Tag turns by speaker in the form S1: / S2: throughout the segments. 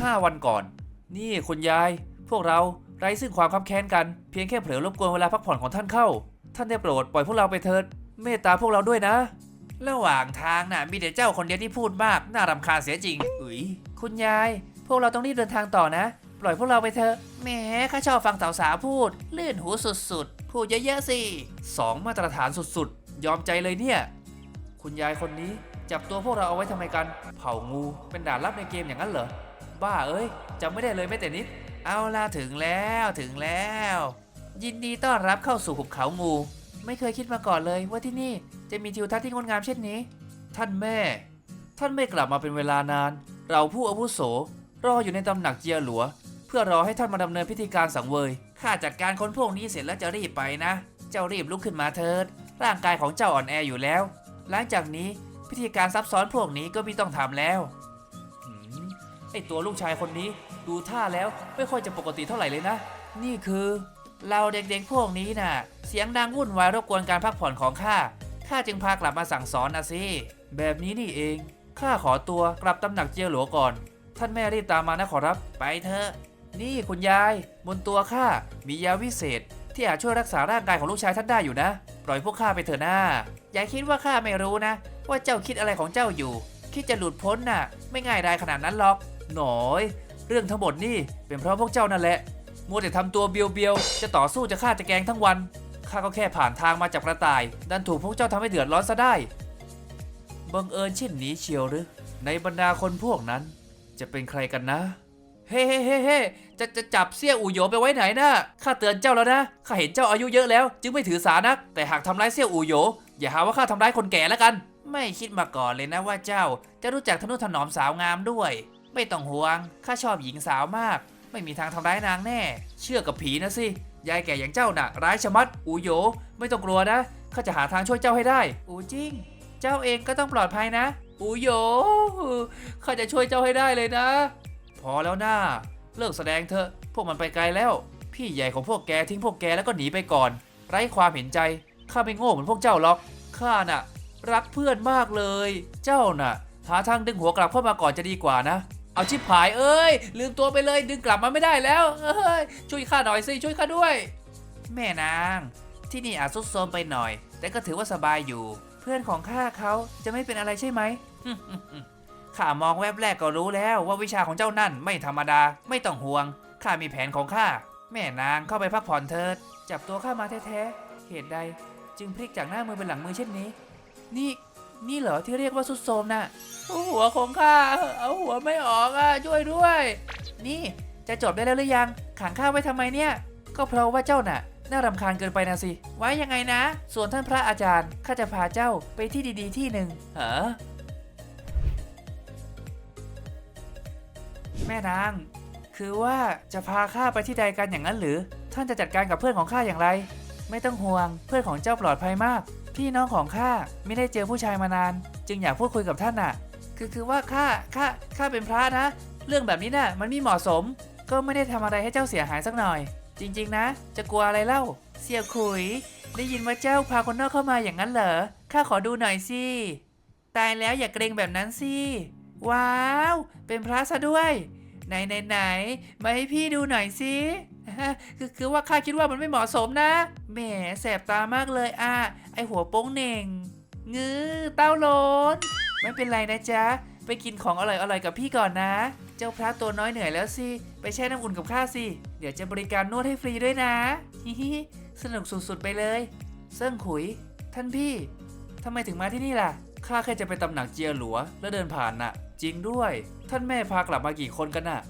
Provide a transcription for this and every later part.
S1: ห้าวันก่อน นี่คุณยาย พวกเราไร้ซึ่งความคับแค้นกัน เพียงแค่เผลอรบกวนเวลาพักผ่อนของท่านเข้า ท่านได้โปรดปล่อยพวกเราไปเถิด เมตตาพวกเราด้วยนะ ระหว่างทางน่ะมีแต่เจ้าคนเดียวที่พูดมาก น่ารำคาญเสียจริงอุ๋ยคุณยาย พวกเราต้องรีบเดินทางต่อนะ ปล่อยพวกเราไปเถอะ แหมข้าชอบฟังสาวๆพูด ลื่นหูสุดๆ พูดเยอะๆสิสองมาตรฐานสุดๆ ยอมใจเลยเนี่ย คุณยายคนนี้จับตัวพวกเราเอาไว้ทำไมกัน เผางู เป็นด่านลับในเกมอย่างนั้นเหรอ บ้าเอ้ยจำไม่ได้เลยแม้แต่นิด เอาล่ะถึงแล้วถึงแล้ว ยินดีต้อนรับเข้าสู่หุบเขางู ไม่เคยคิดมาก่อนเลยว่าที่นี่จะมีทิวทัศน์ที่งดงามเช่นนี้ ท่านแม่ ท่านไม่กลับมาเป็นเวลานาน เราผู้อาวุโส รออยู่ในตำหนักเจียหลัว เพื่อรอให้ท่านมาดำเนินพิธีการสังเวยข้าจัดการคนพวกนี้เสร็จแล้วจะรีบไปนะ เจ้ารีบลุกขึ้นมาเถิด ร่างกายของเจ้าอ่อนแออยู่แล้ว หลังจากนี้พิธีการซับซ้อนพวกนี้ก็ไม่ต้องทำแล้ว ไอตัวลูกชายคนนี้ดูท่าแล้วไม่ค่อยจะปกติเท่าไหร่เลยนะ นี่คือเราเด็กๆพวกนี้น่ะ เสียงดังวุ่นวายรบกวนการพักผ่อนของข้าข้าจึงพากลับมาสั่งสอนนะสิแบบนี้นี่เองข้าขอตัวกลับตำหนักเจียหลัวก่อน ท่านแม่รีบตามมานะขอรับ ไปเถอะ นี่คุณยาย บนตัวข้ามียาวิเศษ ที่อาจช่วยรักษาร่างกายของลูกชายท่านได้อยู่นะ ปล่อยพวกข้าไปเถอะนะอย่าคิดว่าข้าไม่รู้นะ ว่าเจ้าคิดอะไรของเจ้าอยู่ คิดจะหลุดพ้นน่ะ ไม่ง่ายได้ขนาดนั้นหรอก หน่อย เรื่องทั้งหมดนี่เป็นเพราะพวกเจ้านั่นแหละ มัวแต่ทำตัวเบียวๆจะต่อสู้จะฆ่าจะแกล้งทั้งวัน ข้าก็แค่ผ่านทางมาจากกระต่าย ดันถูกพวกเจ้าทำให้เดือดร้อนซะได้ บังเอิญเช่นนี้เชียวหรือ ในบรรดาคนพวกนั้น จะเป็นใครกันนะ เฮ้เฮ้เฮ้เฮ้จะจะจับเสี่ยอู่โหยไปไว้ไหนนะข้าเตือนเจ้าแล้วนะ ข้าเห็นเจ้าอายุเยอะแล้ว จึงไม่ถือสานัก แต่หากทำร้ายเสี่ยอู่โหยอย่าหาว่าข้าทำร้ายคนแก่แล้วกัน ไม่คิดมาก่อนเลยนะว่าเจ้า จะรู้จักทนุถนอมสาวงามด้วย ไม่ต้องห่วง ข้าชอบหญิงสาวมาก ไม่มีทางทำร้ายนางแน่ เชื่อกับผีนะสิ ยายแก่อย่างเจ้าน่ะ ร้ายชะมัด อูโย ไม่ต้องกลัวนะ ข้าจะหาทางช่วยเจ้าให้ได้ อูจริง เจ้าเองก็ต้องปลอดภัยนะ อูโย ข้าจะช่วยเจ้าให้ได้เลยนะ พอแล้วนะเลิกแสดงเถอะ พวกมันไปไกลแล้ว พี่ใหญ่ของพวกแกทิ้งพวกแกแล้วก็หนีไปก่อน ไร้ความเห็นใจ ข้าไม่โง่เหมือนพวกเจ้าหรอก ข้าน่ะ รักเพื่อนมากเลย เจ้าน่ะหาทางดึงหัวกลับเข้ามาก่อนจะดีกว่านะ เอาชิบหายเอ้ย ลืมตัวไปเลยดึงกลับมาไม่ได้แล้วเอ้ยช่วยข้าหน่อยสิช่วยข้าด้วย แม่นาง ที่นี่อาจซุดโซมไปหน่อย แต่ก็ถือว่าสบายอยู่ เพื่อนของข้าเขาจะไม่เป็นอะไรใช่ไหม ข้ามองแวบแรกก็รู้แล้วว่าวิชาของเจ้านั่นไม่ธรรมดาไม่ต้องห่วงข้ามีแผนของข้าแม่นางเข้าไปพักผ่อนเถิดจับตัวข้ามาแท้ๆเหตุใดจึงพลิกจากหน้ามือเป็นหลังมือเช่นนี้ นี่ นี่เหรอที่เรียกว่าสุดโทรมน่ะหัวของข้าเอาหัวไม่ออกอะช่วยด้วย นี่จะจบได้แล้วหรือยัง ขังข้าไว้ทำไมเนี่ย ก็เพราะว่าเจ้าน่ะ น่ารำคาญเกินไปนะสิ ไว้ยังไงนะ ส่วนท่านพระอาจารย์ข้าจะพาเจ้าไปที่ดีๆที่หนึ่งเหรอแม่นาง คือว่าจะพาข้าไปที่ใดกันอย่างนั้นหรือ ท่านจะจัดการกับเพื่อนของข้าอย่างไร ไม่ต้องห่วงเพื่อนของเจ้าปลอดภัยมาก พี่น้องของข้าไม่ได้เจอผู้ชายมานาน จึงอยากพูดคุยกับท่านน่ะ คือคือว่าข้าข้าข้าเป็นพระนะ เรื่องแบบนี้น่ะ มันไม่เหมาะสม ก็ไม่ได้ทำอะไรให้เจ้าเสียหายสักหน่อย จริง ๆ นะ จะกลัวอะไรเล่า เสี่ยขุย ได้ยินว่าเจ้าพาคนนอกเข้ามาอย่างนั้นเหรอข้าขอดูหน่อยสิตายแล้วอย่าเกรงแบบนั้นสิว้าว เป็นพระซะด้วย ไหนไหนไหนมาให้พี่ดูหน่อยสิ คือคือว่าข้าคิดว่ามันไม่เหมาะสมนะ แหมแสบตามากเลยอะไอหัวโป้งเหน่งงื้อเต้าโลนไม่เป็นไรนะจ๊ะ ไปกินของอร่อยอร่อยกับพี่ก่อนนะ เจ้าพระตัวน้อยเหนื่อยแล้วสิ ไปแช่น้ำอุ่นกับข้าสิ เดี๋ยวจะบริการนวดให้ฟรีด้วยนะฮิฮิสนุกสุดๆไปเลย เซิ่งขุย ท่านพี่ทำไมถึงมาที่นี่ล่ะ ข้าแค่จะไปตำหนักเจียหลัว แล้วเดินผ่านน่ะ จริงด้วย ท่านแม่พากลับมากี่คนกันน่ะ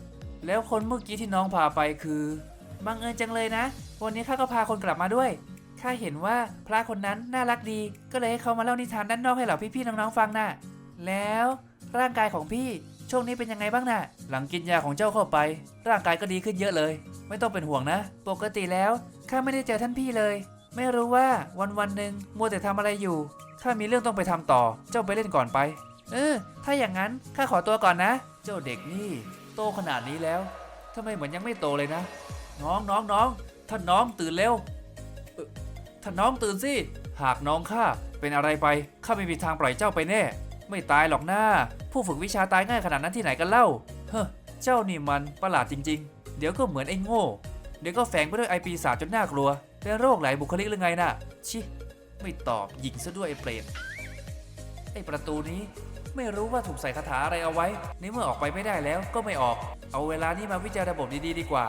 S1: แล้วคนเมื่อกี้ที่น้องพาไปคือ บังเอิญจังเลยนะ วันนี้ข้าก็พาคนกลับมาด้วย ข้าเห็นว่าพระคนนั้นน่ารักดี ก็เลยให้เขามาเล่านิทานด้านนอกให้เหล่าพี่ๆน้องๆฟังน่ะ แล้วร่างกายของพี่ช่วงนี้เป็นยังไงบ้างน่ะ หลังกินยาของเจ้าเข้าไป ร่างกายก็ดีขึ้นเยอะเลย ไม่ต้องเป็นห่วงนะ ปกติแล้วข้าไม่ได้เจอท่านพี่เลย ไม่รู้ว่าวันวันๆหนึ่งมัวแต่ทำอะไรอยู่ ข้ามีเรื่องต้องไปทำต่อ เจ้าไปเล่นก่อนไป เออ ถ้าอย่างนั้นข้าขอตัวก่อนนะ เจ้าเด็กนี่ โตขนาดนี้แล้วทำไมเหมือนยังไม่โตเลยนะ น้องน้องน้องท่านน้องตื่นเร็วท่านน้องตื่นสิ หากน้องข้าเป็นอะไรไปข้าไม่มีทางปล่อยเจ้าไปแน่ ไม่ตายหรอกหน้า ผู้ฝึกวิชาตายง่ายขนาดนั้นที่ไหนกันเล่า เฮ้อเจ้านี่มันประหลาดจริง ๆ เดี๋ยวก็เหมือนไอ้โง่ เดี๋ยวก็แฝงไปด้วยไอปีศาจจนน่ากลัว เป็นโรคหลายบุคลิกหรือไงน่ะ ชิ ไม่ตอบยิงซะด้วยไอ้เปรตไอ้ประตูนี้ไม่รู้ว่าถูกใส่คาถาอะไรเอาไว้ในเมื่อออกไปไม่ได้แล้วก็ไม่ออก เอาเวลานี้มาวิจัยระบบดีๆดีกว่า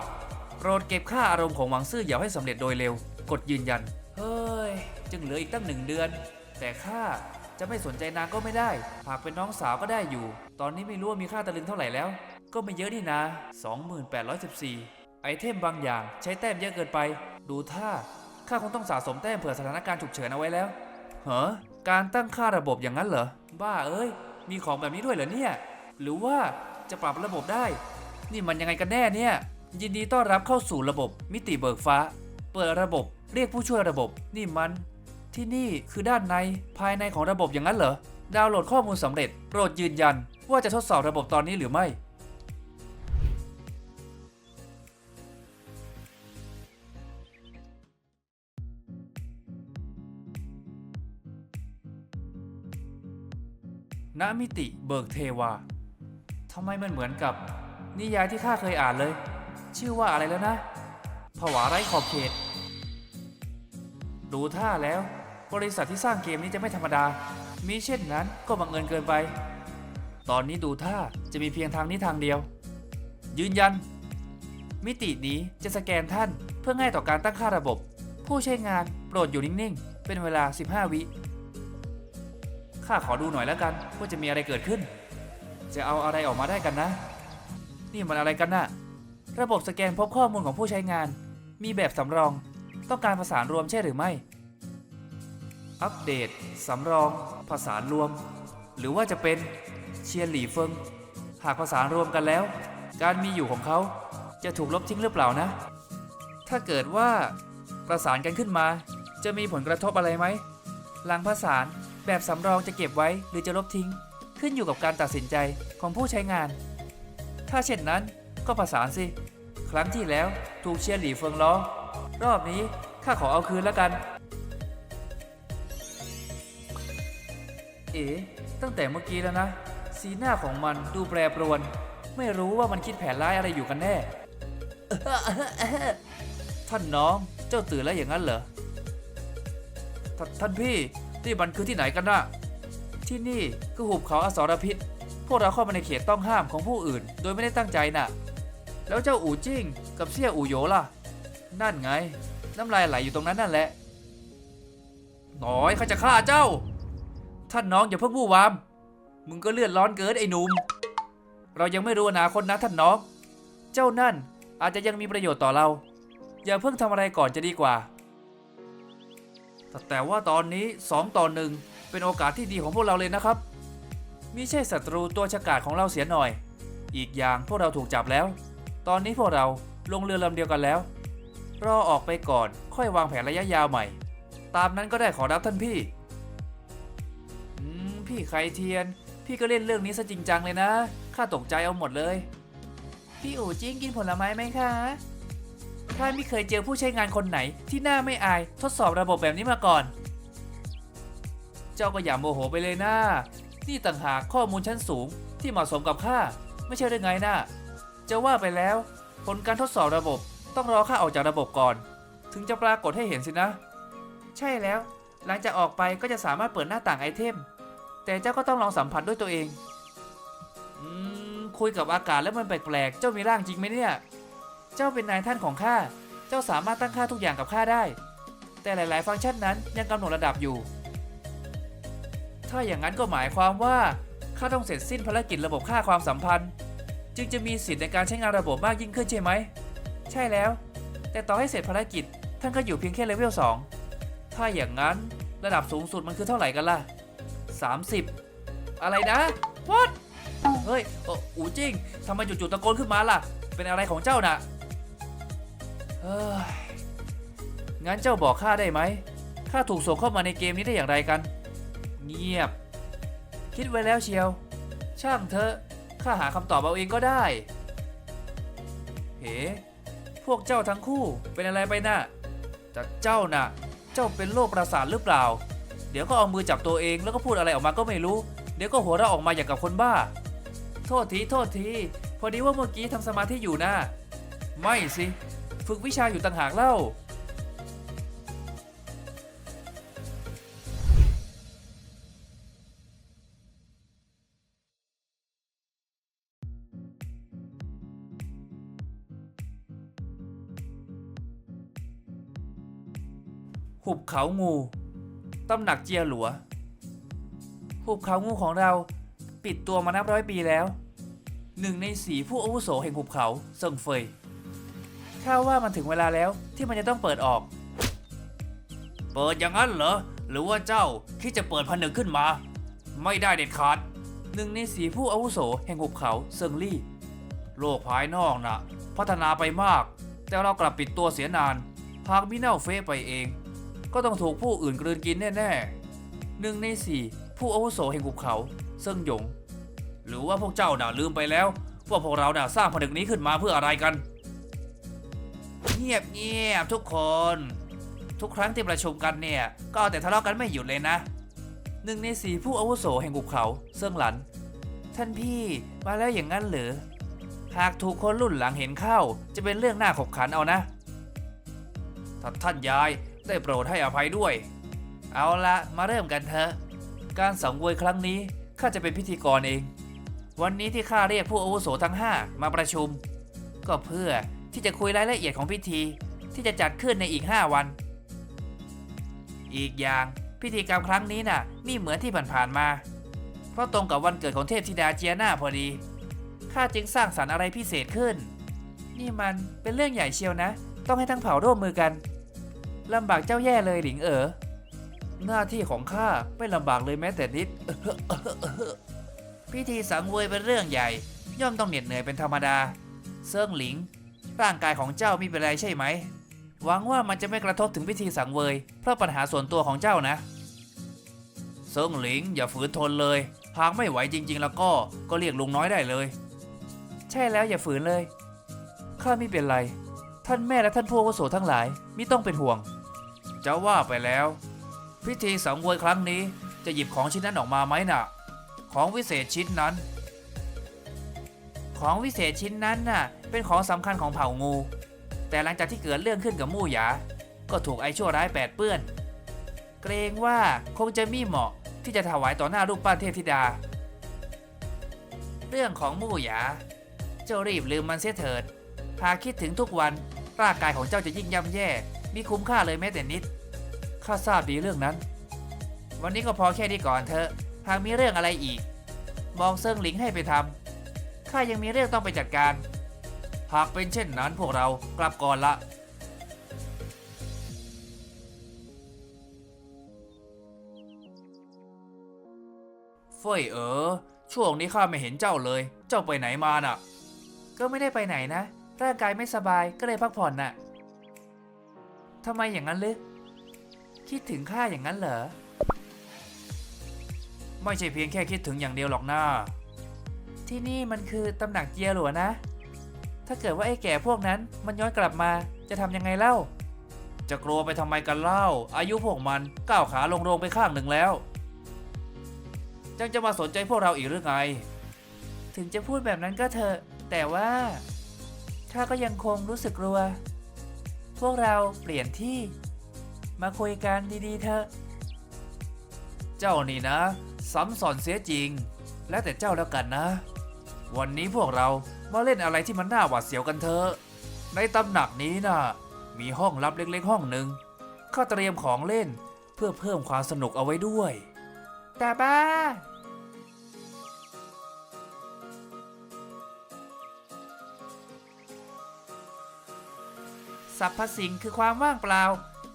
S1: โปรดเก็บค่าอารมณ์ของหวังซื่อเหยาให้สำเร็จโดยเร็ว กดยืนยัน เฮ้ย จึงเหลืออีกตั้งหนึ่งเดือน แต่ข้าจะไม่สนใจนางก็ไม่ได้ หากเป็นน้องสาวก็ได้อยู่ ตอนนี้ไม่รู้ว่ามีค่าตะลึงเท่าไหร่แล้ว ก็ไม่เยอะนี่นะ 2814 ไอเทมบางอย่างใช้แต้มเยอะเกินไป ดูท่าข้าคงต้องสะสมแต้มเผื่อสถานการณ์ฉุกเฉินเอาไว้แล้ว เหรอ การตั้งค่าระบบอย่างนั้นเหรอ บ้าเอ้ย มีของแบบนี้ด้วยเหรอเนี่ย หรือว่าจะปรับระบบได้ นี่มันยังไงกันแน่เนี่ย ยินดีต้อนรับเข้าสู่ระบบมิติเบิกฟ้า เปิดระบบเรียกผู้ช่วยระบบ นี่มัน ที่นี่คือด้านในภายในของระบบอย่างนั้นเหรอ ดาวน์โหลดข้อมูลสำเร็จโปรดยืนยัน ว่าจะทดสอบระบบตอนนี้หรือไม่ ณมิติเบิกเทวาทำไมมันเหมือนกับ นิยายที่ข้าเคยอ่านเลย ชื่อว่าอะไรแล้วนะผวาไร้ขอบเขต ดูท่าแล้ว บริษัทที่สร้างเกมนี้จะไม่ธรรมดา มีเช่นนั้นก็บังเอิญเกินไป ตอนนี้ดูท่าจะมีเพียงทางนี้ทางเดียว ยืนยัน มิตินี้จะสแกนท่านเพื่อง่ายต่อการตั้งค่าระบบ ผู้ใช้งานโปรดอยู่นิ่งๆ เป็นเวลา 15 วิข้าขอดูหน่อยแล้วกันว่าจะมีอะไรเกิดขึ้น จะเอาอะไรออกมาได้กันนะ นี่มันอะไรกันน่ะ ระบบสแกนพบข้อมูลของผู้ใช้งาน มีแบบสำรอง ต้องการประสารวมใช่หรือไม่ อัปเดตสำรองประสารวม หรือว่าจะเป็นเชียร์หลีเฟิง หากประสารวมกันแล้ว การมีอยู่ของเขาจะถูกลบทิ้งหรือเปล่านะ ถ้าเกิดว่าประสานกันขึ้นมา จะมีผลกระทบอะไรไหม หลังประสานแบบสำรองจะเก็บไว้หรือจะลบทิ้ง ขึ้นอยู่กับการตัดสินใจของผู้ใช้งาน ถ้าเช่นนั้น ก็ประสานสิ ครั้งที่แล้วถูกเชียร์หลีเฟิงล้อ รอบนี้ข้าขอเอาคืนแล้วกัน เอ๋ตั้งแต่เมื่อกี้แล้วนะ สีหน้าของมันดูแปรปรวน ไม่รู้ว่ามันคิดแผนร้ายอะไรอยู่กันแน่ ท่านน้องเจ้าตื่นแล้วอย่างนั้นเหรอทท่านพี่ที่มันคือที่ไหนกันนะที่นี่คือหุบเขาอสรพิษ พวกเราเข้ามาในเขตต้องห้ามของผู้อื่น โดยไม่ได้ตั้งใจน่ะ แล้วเจ้าอู่จิ้งกับเสี่ยอู่โยล่ะ นั่นไง น้ำลายไหลอยู่ตรงนั้นนั่นแหละน่อยข้าจะฆ่าเจ้า ท่านน้องอย่าเพิ่งวู่วาม มึงก็เลือดร้อนเกินไอ้หนุ่ม เรายังไม่รู้อนาคตนะท่านน้อง เจ้านั่นอาจจะยังมีประโยชน์ต่อเรา อย่าเพิ่งทำอะไรก่อนจะดีกว่า แต่แต่ว่าตอนนี้2ต่อหนึ่งเป็นโอกาสที่ดีของพวกเราเลยนะครับมิใช่ศัตรูตัวฉกาจของเราเสียหน่อย อีกอย่างพวกเราถูกจับแล้ว ตอนนี้พวกเราลงเรือลำเดียวกันแล้ว รอออกไปก่อนค่อยวางแผนระยะยาวใหม่ ตามนั้นก็ได้ขอรับท่านพี่ อืม พี่ไคเทียน พี่ก็เล่นเรื่องนี้ซะจริงจังเลยนะ ข้าตกใจเอาหมดเลย พี่อู๋จิ้งกินผลไม้ไหมคะข้าไม่เคยเจอผู้ใช้งานคนไหนที่หน้าไม่อายทดสอบระบบแบบนี้มาก่อน เจ้าก็อย่าโมโหไปเลยนะนี่ต่างหากข้อมูลชั้นสูงที่เหมาะสมกับข้าไม่ใช่หรือไงนะ จะว่าไปแล้ว ผลการทดสอบระบบต้องรอข้าออกจากระบบก่อน ถึงจะปรากฏให้เห็นสินะ ใช่แล้ว หลังจากออกไปก็จะสามารถเปิดหน้าต่างไอเทม แต่เจ้าก็ต้องลองสัมผัสด้วยตัวเองอืมคุยกับอากาศแล้วมันแปลกๆ เจ้ามีร่างจริงไหมเนี่ย เจ้าเป็นนายท่านของข้า เจ้าสามารถตั้งค่าทุกอย่างกับข้าได้ แต่หลาย ๆ ฟังก์ชันนั้นยังกำหนดระดับอยู่ ถ้าอย่างนั้นก็หมายความว่าข้าต้องเสร็จสิ้นภารกิจระบบค่าความสัมพันธ์ จึงจะมีสิทธิ์ในการใช้งานระบบมากยิ่งขึ้นใช่ไหม ใช่แล้ว แต่ต่อให้เสร็จภารกิจ ท่านก็อยู่เพียงแค่เลเวล2ถ้าอย่างนั้นระดับสูงสุดมันคือเท่าไหร่กันล่ะ 30 อะไรนะ what เฮ้ยเอ่ออูจิ้งทำไมจู่ๆตะโกนขึ้นมาล่ะ เป็นอะไรของเจ้าน่ะเฮ้ยงั้นเจ้าบอกข้าได้ไหมข้าถูกส่งเข้ามาในเกมนี้ได้อย่างไรกัน เงียบ คิดไว้แล้วเชียว ช่างเถอะ ข้าหาคำตอบเอาเองก็ได้ เฮ้พวกเจ้าทั้งคู่เป็นอะไรไปน่ะแต่เจ้าน่ะ เจ้าเป็นโรคประสาทหรือเปล่า เดี๋ยวก็เอามือจับตัวเองแล้วก็พูดอะไรออกมาก็ไม่รู้ เดี๋ยวก็หัวเราะออกมาอย่างกับคนบ้า โทษทีโทษที พอดีว่าเมื่อกี้ทำสมาธิอยู่นะ ไม่สิ ฝึกวิชาอยู่ต่างหากเล่า หุบเขางูตำหนักเจียหลัว หุบเขางูของเราปิดตัวมานับร้อยปีแล้ว หนึ่งในสีผู้อาวุโสแห่งหุบเขาเซิงเฟยข้าว่ามันถึงเวลาแล้วที่มันจะต้องเปิดออก เปิดอย่างนั้นเหรอ หรือว่าเจ้าคิดจะเปิดผนึกขึ้นมา ไม่ได้เด็ดขาดหนึ่งในสีผู้อาวุโสแห่งหุบเขาเซิงลี่ โลกภายนอกน่ะ พัฒนาไปมาก แต่เรากลับปิดตัวเสียนาน หากมิเน่าเฟะไปเอง ก็ต้องถูกผู้อื่นกลืนกินแน่ๆหนึ่งในสี่ผู้อาวุโสแห่งหุบเขาเซิงหยง หรือว่าพวกเจ้าน่ะลืมไปแล้วว่าพวกเราน่ะสร้างผนึกนี้ขึ้นมาเพื่ออะไรกัน เงียบเงียบทุกคน ทุกครั้งที่ประชุมกันเนี่ย ก็แต่ทะเลาะกันไม่หยุดเลยนะหนึ่งในสี่ผู้อาวุโสแห่งหุบเขาเซิงหลัน ท่านพี่มาแล้วอย่างนั้นหรือหากถูกคนรุ่นหลังเห็นเข้า จะเป็นเรื่องหน่าขบขันเอานะถ้าท่านยาย ได้โปรดให้อภัยด้วย เอาละมาเริ่มกันเถอะ การสังเวยครั้งนี้ข้าจะเป็นพิธีกรเอง วันนี้ที่ข้าเรียกผู้อาวุโสทั้ง 5 มาประชุม ก็เพื่อที่จะคุยรายละเอียดของพิธีที่จะจัดขึ้นในอีก 5 วัน อีกอย่างพิธีกรรมครั้งนี้น่ะไมีเหมือนที่ผ่านๆมา เพราะตรงกับวันเกิดของเทพธิดาเจียนาพอดีข้าจึงสร้างสรรค์อะไรพิเศษขึ้น นี่มันเป็นเรื่องใหญ่เชียวนะ ต้องให้ทั้งเผ่าร่วมมือกัน ลำบากเจ้าแย่เลยหลิงเอ๋อหน้าที่ของข้าไม่ลำบากเลยแม้แต่นิด พิธีสังเวยเป็นเรื่องใหญ่ ย่อมต้องเหน็ดเหนื่อยเป็นธรรมดา เซิงหลิง ร่างกายของเจ้ามีเป็นไรใช่ไหม หวังว่ามันจะไม่กระทบถึงพิธีสังเวย เพราะปัญหาส่วนตัวของเจ้านะ เซิงหลิงอย่าฝืนทนเลย หากไม่ไหวจริง ๆ แล้วก็ก็เรียกลุงน้อยได้เลย ใช่แล้วอย่าฝืนเลย ข้าไม่เป็นไร ท่านแม่และท่านผู้อาวุโสทั้งหลายมิต้องเป็นห่วง จะว่าไปแล้ว พิธีสังเวยครั้งนี้จะหยิบของชิ้นนั้นออกมาไหมน่ะ ของวิเศษชิ้นนั้น ของวิเศษชิ้นนั้นน่ะ เป็นของสำคัญของเผ่างู แต่หลังจากที่เกิดเรื่องขึ้นกับมู่หยา ก็ถูกไอ้ชั่วร้ายแปดเปื้อน เกรงว่าคงจะมีเหมาะที่จะถวายต่อหน้ารูปปั้นเทพธิดา เรื่องของมู่หยา เจ้ารีบลืมมันเสียเถิดหากคิดถึงทุกวันร่างกายของเจ้าจะยิ่งย่ำแย่ มีคุ้มค่าเลยแม้แต่นิด ข้าทราบดีเรื่องนั้น วันนี้ก็พอแค่นี้ก่อนเถอะ หากมีเรื่องอะไรอีกบอกเซิงหลิงให้ไปทำข้ายังมีเรื่องต้องไปจัดการ หากเป็นเช่นนั้นพวกเรากลับก่อนละเฟยเออ ช่วงนี้ข้าไม่เห็นเจ้าเลย เจ้าไปไหนมาน่ะ ก็ไม่ได้ไปไหนนะ ร่างกายไม่สบายก็เลยพักผ่อนน่ะทำไมอย่างนั้นลึก คิดถึงข้าอย่างนั้นเหรอ ไม่ใช่เพียงแค่คิดถึงอย่างเดียวหรอกนะที่นี่มันคือตำหนักเจียหลัวนะ ถ้าเกิดว่าไอ้แก่พวกนั้นมันย้อนกลับมาจะทำยังไงเล่า จะกลัวไปทำไมกันเล่า อายุพวกมันก้าวขาลงโรงไปข้างหนึ่งแล้วยังจะมาสนใจพวกเราอีกหรือไง ถึงจะพูดแบบนั้นก็เถอะ แต่ว่าข้าก็ยังคงรู้สึกกลัว พวกเราเปลี่ยนที่ มาคุยกันดีๆเถอะ เจ้านี่นะซ้ำสอนเสียจริง แล้วแต่เจ้าแล้วกันนะ วันนี้พวกเรามาเล่นอะไรที่มันน่าหวาดเสียวกันเถอะ ในตำหนักนี้นะ่ะ มีห้องลับเล็กๆห้องหนึ่งข้าเตรียมของเล่นเพื่อเพิ่มความสนุกเอาไว้ด้วยแต่บ้าสรรพสิ่งคือความว่างเปล่า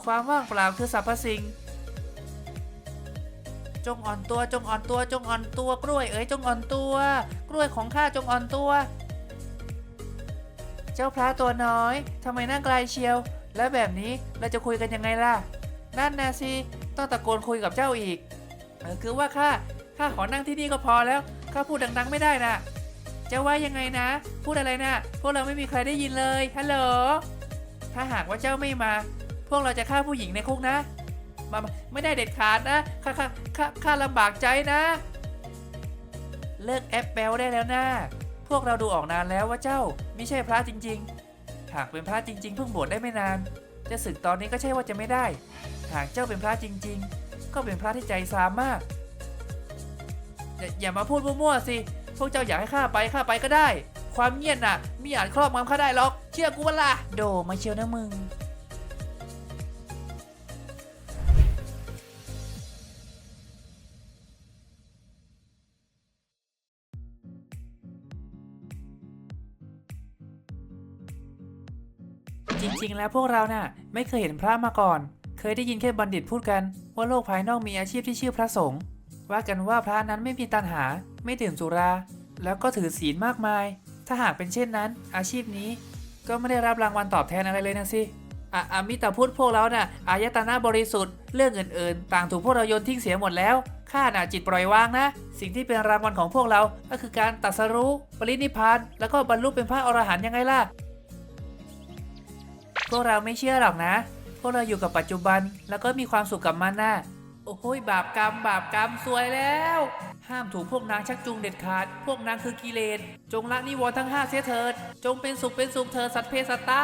S1: ความว่างเปล่าคือสรรพสิ่ง จงอ่อนตัวจงอ่อนตัวจงอ่อนตัวกล้วยเอ๋ยจงอ่อนตัว กล้วยของข้าจงอ่อนตัว เจ้าพระตัวน้อยทำไมนั่งไกลเชียว แล้วแบบนี้เราจะคุยกันยังไงล่ะ นั่นนะสิต้องตะโกนคุยกับเจ้าอีกออคือว่าข้าข้าขอนั่งที่นี่ก็พอแล้วข้าพูดดัง ๆ ไม่ได้นะจะว่ายังไงนะ พูดอะไรนะพวกเราไม่มีใครได้ยินเลยฮัลโหลถ้าหากว่าเจ้าไม่มา วกเราจะฆ่าผู้หญิงในคุกนะมามาไม่ได้เด็ดขาดนะข้าข้าข้าข้าลำบากใจนะ เลิกแอปแบลได้แล้วนะพวกเราดูออกนานแล้วว่าเจ้าไม่ใช่พระจริง ๆ หากเป็นพระจริง ๆ เพิ่งบวชได้ไม่นาน จะศึกตอนนี้ก็ใช่ว่าจะไม่ได้ หากเจ้าเป็นพระจริง ๆ ก็เป็นพระที่ใจซามมาก อย่าอย่ามาพูดมั่วๆสิพวกเจ้าอยากให้ข้าไปข้าไปก็ได้ ความเงียบน่ะม่อาจครอบงำข้าได้หรอก เชื่อกูว่าล่ะโดมาเชียวนะมึง ริงๆแล้วพวกเราน่ะไม่เคยเห็นพระมาก่อน เคยได้ยินแค่บัณฑิตพูดกัน ว่าโลกภายนอกมีอาชีพที่ชื่อพระสงฆ์ว่ากันว่าพระนั้นไม่มีตัณหา ไม่ดื่มสุรา แล้วก็ถือศีลมากมาย ถ้าหากเป็นเช่นนั้น อาชีพนี้ก็ไม่ได้รับรางวัลตอบแทนอะไรเลยนะสิอะอามิตาพุทธพวกเราน่ะอายตนะบริสุทธิ์เรื่องอื่นๆ ต่างถูกพวกเราโยนทิ้งเสียหมดแล้วข้าน่ะจิตปล่อยวางนะ สิ่งที่เป็นรางวัลของพวกเราก็คือการตรัสรู้ปรินิพพาน แล้วก็บรรลุเป็นพระอรหันต์ยังไงล่ะ พวกเราไม่เชื่อหรอกนะ พวกเราอยู่กับปัจจุบันแล้วก็มีความสุขกับมันนะโอ้โหยบาปกรรม บาปกรรมสวยแล้ว ห้ามถูกพวกนางชักจูงเด็ดขาด พวกนางคือกิเลส จงละนิวรณ์ทั้งห้าเสียเถิด จงเป็นสุขเป็นสุขเถิดสัตว์เพสัตตา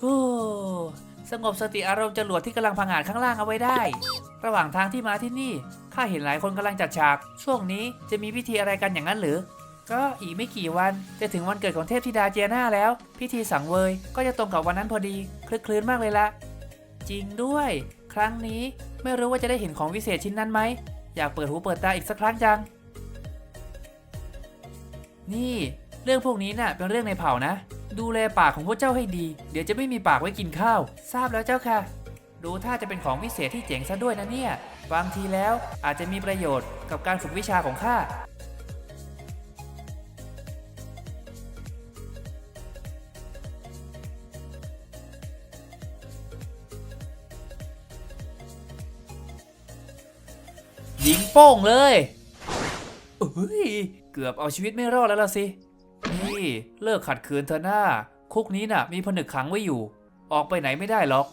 S1: โอ้สงบสติอารมณ์จรวดที่กำลังพังอาจข้างล่างเอาไว้ได้ ระหว่างทางที่มาที่นี่ ข้าเห็นหลายคนกำลังจัดฉาก ช่วงนี้จะมีพิธีอะไรกันอย่างนั้นหรือ ก็อีกไม่กี่วันจะถึงวันเกิดของเทพธิดาเจียนาแล้ว พิธีสังเวย ก็จะตรงกับวันนั้นพอดีคลึกคลื้นมากเลยละจริงด้วย ครั้งนี้ไม่รู้ว่าจะได้เห็นของวิเศษชิ้นนั้นไหม อยากเปิดหูเปิดตาอีกสักครั้งจัง นี่ เรื่องพวกนี้น่ะเป็นเรื่องในเผ่านะ ดูแลปากของพวกเจ้าให้ดี เดี๋ยวจะไม่มีปากไว้กินข้าว ทราบแล้วเจ้าค่ะ ดูถ้าจะเป็นของวิเศษที่เจ๋งซะด้วยนะเนี่ย บางทีแล้วอาจจะมีประโยชน์กับการฝึกวิชาของข้า ยิงโป้งเลยเอ้ยเกือบเอาชีวิตไม่รอดแล้วล่ะสิ นี่เลิกขัดขืนเธอหน้า คุกนี้น่ะ มีผนึกขังไว้อยู่ ออกไปไหนไม่ได้หรอก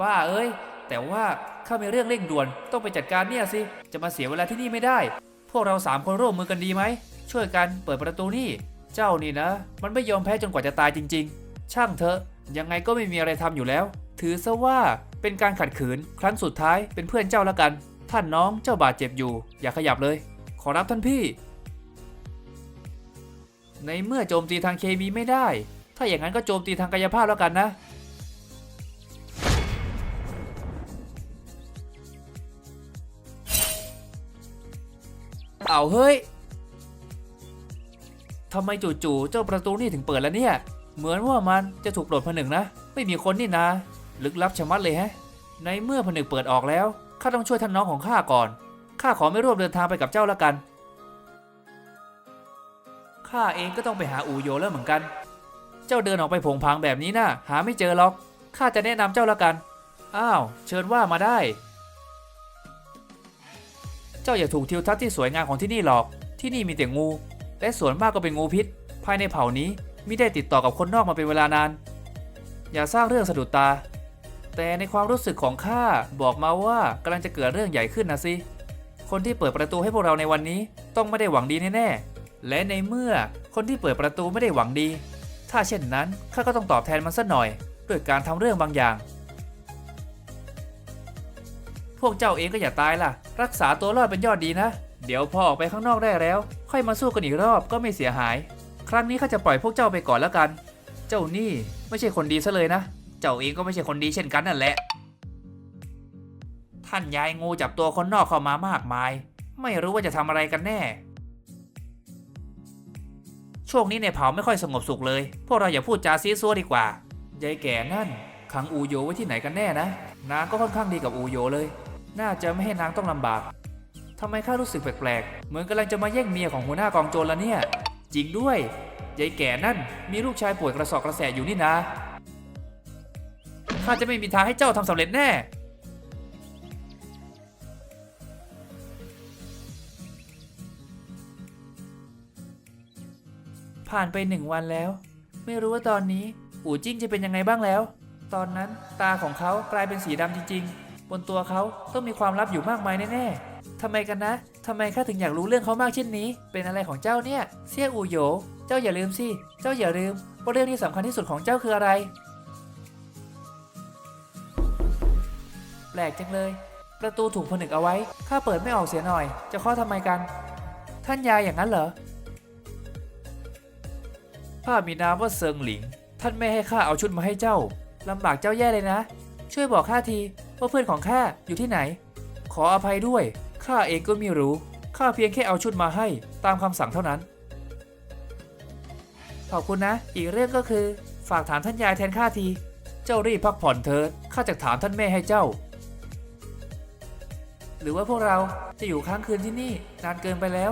S1: บ้าเอ้ย แต่ว่าข้ามีเรื่องเร่งด่วนต้องไปจัดการเนี่ยสิ จะมาเสียเวลาที่นี่ไม่ได้ พวกเราสามคนร่วมมือกันดีไหม ช่วยกันเปิดประตูนี่ เจ้านี่นะ มันไม่ยอมแพ้จนกว่าจะตายจริง ๆ ช่างเถอะ ยังไงก็ไม่มีอะไรทำอยู่แล้ว ถือซะว่า เป็นการขัดขืน ครั้งสุดท้ายเป็นเพื่อนเจ้าแล้วกัน ท่านน้องเจ้าบาดเจ็บอยู่ อย่าขยับเลย ขอรับท่านพี่ ในเมื่อโจมตีทางเคมีไม่ได้ ถ้าอย่างนั้นก็โจมตีทางกายภาพแล้วกันนะเอาเฮ้ย ทำไมจู่ๆเจ้าประตูนี่ถึงเปิดแล้วเนี่ย เหมือนว่ามันจะถูกปลดผนึกนะ ไม่มีคนนี่นะ ลึกลับชะมัดเลยแฮะ ในเมื่อผนึกเปิดออกแล้ว ข้าต้องช่วยท่านน้องของข้าก่อน ข้าขอไม่ร่วมเดินทางไปกับเจ้าแล้วกัน ข้าเองก็ต้องไปหาอูโยแล้วเหมือนกัน เจ้าเดินออกไปผงผางแบบนี้นะ่ะ หาไม่เจอหรอก ข้าจะแนะนำเจ้าแล้วกัน อ้าว เชิญว่ามาได้ เจ้าอย่าถูกทิวทัศน์ที่สวยงามของที่นี่หรอก ที่นี่มีแต่งู และส่วนมากก็เป็นงูพิษ ภายในเผ่านี้มิได้ติดต่อกับคนนอกมาเป็นเวลานาน อย่าสร้างเรื่องสะดุดตา แต่ในความรู้สึกของข้าบอกมาว่ากำลังจะเกิดเรื่องใหญ่ขึ้นนะสิคนที่เปิดประตูให้พวกเราในวันนี้ต้องไม่ได้หวังดีแน่ๆและในเมื่อคนที่เปิดประตูไม่ได้หวังดี ถ้าเช่นนั้นข้าก็ต้องตอบแทนมันสักหน่อย ด้วยการทำเรื่องบางอย่าง พวกเจ้าเองก็อย่าตายล่ะ รักษาตัวรอดเป็นยอดดีนะ เดี๋ยวพอออกไปข้างนอกได้แล้ว ค่อยมาสู้กันอีกรอบก็ไม่เสียหาย ครั้งนี้ข้าจะปล่อยพวกเจ้าไปก่อนแล้วกัน เจ้านี่ไม่ใช่คนดีซะเลยนะ เจ้าเองก็ไม่ใช่คนดีเช่นกันนั่นแหละ ท่านยายงูจับตัวคนนอกเข้ามามากมาย ไม่รู้ว่าจะทำอะไรกันแน่ ช่วงนี้ในเผาไม่ค่อยสงบสุขเลย พวกเราอย่าพูดจาซีซัวดีกว่ายายแก่นั่นขังอูโยไว้ที่ไหนกันแน่นะ นางก็ค่อนข้างดีกับอูโยเลย น่าจะไม่ให้นางต้องลำบากทำไมข้ารู้สึกแปลกๆ เหมือนกำลังจะมาแย่งเมียของหัวหน้ากองโจรละเนี่ย จริงด้วย ยายแก่นั่นมีลูกชายป่วยกระสอบกระแสอยู่นี่นะ ข้าจะไม่มีทางให้เจ้าทำสำเร็จแน่ ผ่านไปหนึ่งวันแล้ว ไม่รู้ว่าตอนนี้อู่จิ้งจะเป็นยังไงบ้างแล้ว ตอนนั้นตาของเขากลายเป็นสีดำจริง ๆ บนตัวเขาต้องมีความลับอยู่มากมายแน่ๆทำไมกันนะทำไมข้าถึงอยากรู้เรื่องเขามากเช่นนี้ เป็นอะไรของเจ้าเนี่ย เสี่ยอูโหย เจ้าอย่าลืมสิ เจ้าอย่าลืมว่าเรื่องที่สำคัญที่สุดของเจ้าคืออะไร แปลกจังเลย ประตูถูกผนึกเอาไว้ ข้าเปิดไม่ออกเสียหน่อย จะเคาะทำไมกัน ท่านยายอย่างนั้นเหรอ ข้ามีนามว่าเซิงหลิง ท่านไม่ให้ข้าเอาชุดมาให้เจ้าลำบากเจ้าแย่เลยนะ ช่วยบอกข้าทีว่าเพื่อนของข้าอยู่ที่ไหน ขออภัยด้วย ข้าเองก็ไม่รู้ ข้าเพียงแค่เอาชุดมาให้ตามคำสั่งเท่านั้น ขอบคุณนะ อีกเรื่องก็คือ ฝากถามท่านยายแทนข้าที เจ้ารีบพักผ่อนเถิด ข้าจะถามท่านแม่ให้เจ้า หรือว่าพวกเราจะอยู่ค้างคืนที่นี่นานเกินไปแล้ว